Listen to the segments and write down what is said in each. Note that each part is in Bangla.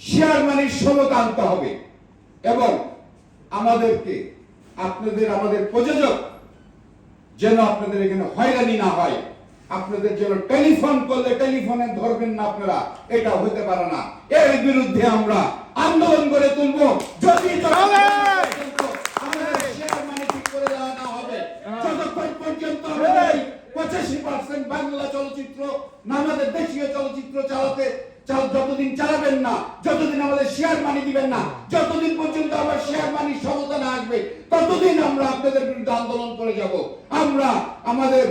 শেয়ার মানির সমতা আনতে হবে এবং আমাদেরকে আপনাদের আমাদের প্রযোজক যেন আপনাদের এখানে হয়রানি না হয় আপনাদের জন্য টেলিফোন করলে টেলিফোনে ধরবেন না আপনারা এটা হতে পারে না এর বিরুদ্ধে আমরা আন্দোলন করে তুলব যদি আমাদের শেয়ার মানি ঠিক করে দেওয়া না হবে যতক্ষণ পর্যন্ত আমাদের পঁচাশি পার্সেন্ট বাংলা চলচ্চিত্র আমাদের দেশীয় চলচ্চিত্র চালাতে যতদিন চালাবেন না যতদিন আমাদের শেয়ার মানি দিবেন না যতদিন পর্যন্ত আমার শেয়ার মানি সমতা না আসবে ততদিন আমরা আপনাদের বিরুদ্ধে আন্দোলন করে যাব। আমরা আমাদের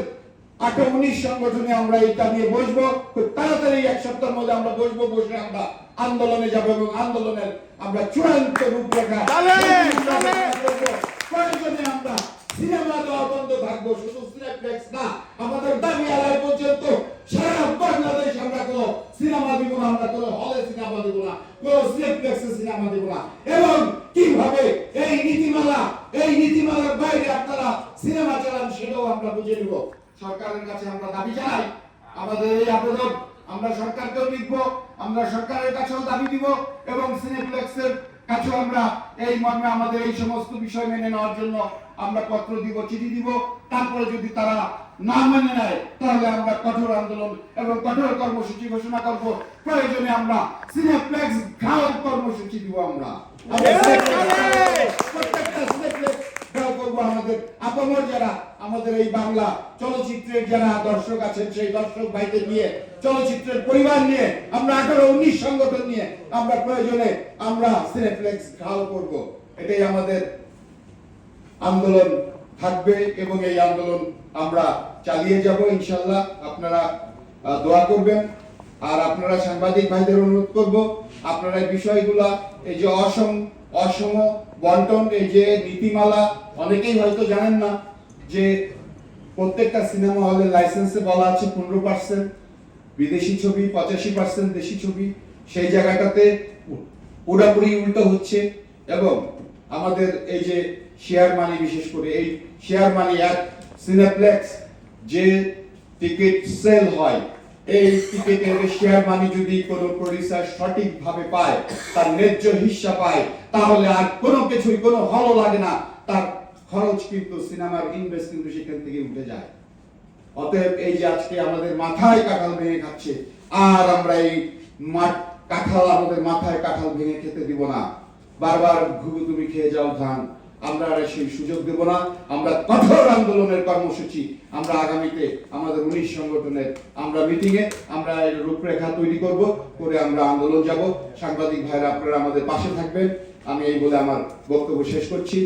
আঠারো উনিশ সংগঠনে আমরা এটা নিয়ে বসবো খুব তাড়াতাড়ি এক সপ্তাহের মধ্যে আমরা বসবো বসে আমরা আন্দোলনে যাব এবং আন্দোলনের আমরা চূড়ান্ত রূপরেখা আমরা প্রয়োজনে আমরা সিনেমা দেওয়া বন্ধ থাকব শুধু সিনেপ্লেক্স না আমাদের দাবি আদায় পর্যন্ত সারা বাংলাদেশ আমরা কোনো সিনেমা দিব না, আমরা কোনো হলে সিনেমা দিব না, কোনো সিনেপ্লেক্সে সিনেমা দিব না। এবং কীভাবে এই নীতিমালা, এই নীতিমালার বাইরে আপনারা সিনেমা চালান সেটাও আমরা বুঝে নিব। সরকারের কাছে আমরা দাবি জানাই, আমাদের এই আবেদন, আমরা সরকারকেও লিখব, আমরা সরকারের কাছেও দাবি দিব এবং সিনেপ্লেক্সের কাছেও আমরা এই মর্মে আমাদের এই সমস্ত বিষয় মেনে নেওয়ার জন্য আমরা পত্র দিব চিঠি দিব তারপরে যদি তারা না মেনে নেয় তাহলে আমরা কঠোর আন্দোলন এবং কঠোর কর্মসূচি ঘোষণা করব। প্রয়োজনে আমরা সিনেপ্লেক্স ঘাও কর্মসূচি দিব আমরা। আমরা প্রত্যেকটা সিনেপ্লেক্স ঘেরাও করব আমাদের আপামর যারা আমাদের এই বাংলা চলচ্চিত্রের যারা দর্শক আছেন সেই দর্শক ভাইদের নিয়ে চলচ্চিত্রের পরিবার নিয়ে আমরা আঠারো উনিশ সংগঠন নিয়ে আমরা প্রয়োজনে আমরা সিনেপ্লেক্স ঘাও করব। এটাই আমাদের আন্দোলন থাকবে এবং এই আন্দোলন আমরা চালিয়ে যাব, ইনশাল্লাহ। আপনারা দোয়া করবেন। আর আপনারা সাংবাদিক ভাইদের অনুরোধ করব, আপনারা বিষয়গুলা, এই যে অসম অসম বন্টন, এই যে নীতিমালা, অনেকেই হয়তো জানেন না যে প্রত্যেকটা সিনেমা হলের লাইসেন্সে বলা আছে পনেরো পার্সেন্ট, বিদেশি ছবি পঁচাশি পার্সেন্ট দেশি ছবি। সেই জায়গাটাতে পুরাপুরি উল্টো হচ্ছে। এবং আমাদের এই যে শেয়ার মানি বিশেষ করে, এই শেয়ার মানি এক সিনেপ্লেক্স যে টিকিট সেল হয়, এই টিকিটের শেয়ার মানি যদি কোনো প্রডিউসার সঠিকভাবে পায়, তার ন্যায্য হিস্সা পায়, তাহলে আর কোনো কিছুই, কোনো হলো লাগে না। তার খরচ কিন্তু সিনেমার ইনভেস্ট কিন্তু সেখান থেকে উঠে যায়। অতএব এই যে আজকে আমাদের মাথায় কাঁঠাল ভেঙে খাচ্ছে, আর আমরা এই মাঠ কাঁঠাল আমাদের মাথায় কাঁঠাল ভেঙে খেতে দিব না। বারবার ঘুঘু তুমি খেয়ে যাও ধান। আমরা আর সেই সুযোগ দেব না। আমরা কঠোর আন্দোলনের কর্মসূচি আমরা আগামীতে আমাদের উনিশ সংগঠনের আমরা মিটিং এ আমরা এর রূপরেখা তৈরি করব, করে আমরা আন্দোলন যাব। সাংবাদিক ভাইরা আপনারা আমাদের পাশে থাকবেন। আমি এই বলে আমার বক্তব্য শেষ করছি।